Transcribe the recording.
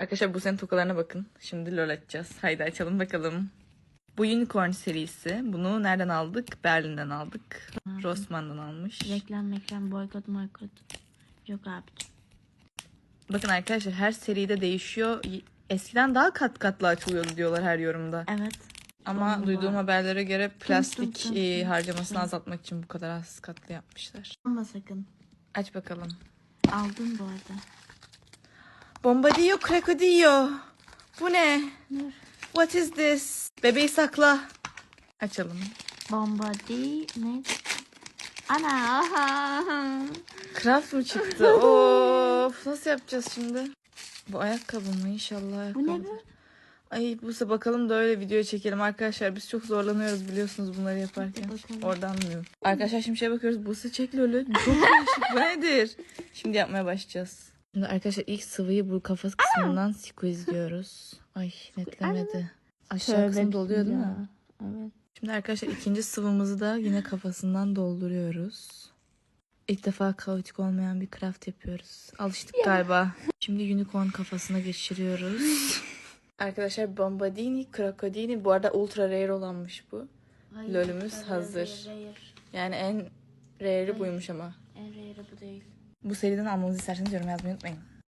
Arkadaşlar bu senin tokalarına bakın. Şimdi lol açacağız. Haydi açalım bakalım. Bu Unicorn serisi. Bunu nereden aldık? Berlin'den aldık. Rossmann'dan almış. Reklam reklam boykot boykot. Yok abi. Bakın arkadaşlar her seride değişiyor. Eskiden daha kat katlı açılıyordu diyorlar her yorumda. Evet. Ama Sonra duyduğum haberlere göre plastik tım e, tım harcamasını tım. azaltmak için bu kadar az katlı yapmışlar. Alma sakın. Aç bakalım. Aldın bu arada. Bombadillo Crocodillo. Bu ne? Dur. What is this? Bebeği sakla. Açalım. Bombardi ne? Ana. aha. Craft mı çıktı? of nasıl yapacağız şimdi? Bu ayakkabı mı inşallah ayakkabı. Bu ne bu? Ay bu bakalım da öyle video çekelim arkadaşlar. Biz çok zorlanıyoruz biliyorsunuz bunları yaparken. Oradan mı? Arkadaşlar şimdi şeye bakıyoruz. Buse çek lolü. Çok değişik. Bu nedir? Şimdi yapmaya başlayacağız. Şimdi arkadaşlar ilk sıvıyı bu kafası kısmından squeeze Ay netlemedi. Aşağı kısmı doluyor değil mi? Evet. Şimdi arkadaşlar ikinci sıvımızı da yine kafasından dolduruyoruz. İlk defa kaotik olmayan bir craft yapıyoruz. Alıştık galiba. Şimdi unicorn kafasına geçiriyoruz. arkadaşlar Bombadini, Crocodini bu arada ultra rare olanmış bu. Hayır, Lolümüz hazır. Hayır, hayır. Yani en rare'i buymuş ama. En rare'ı bu değil. Bu seriden almanızı isterseniz yorum yazmayı unutmayın.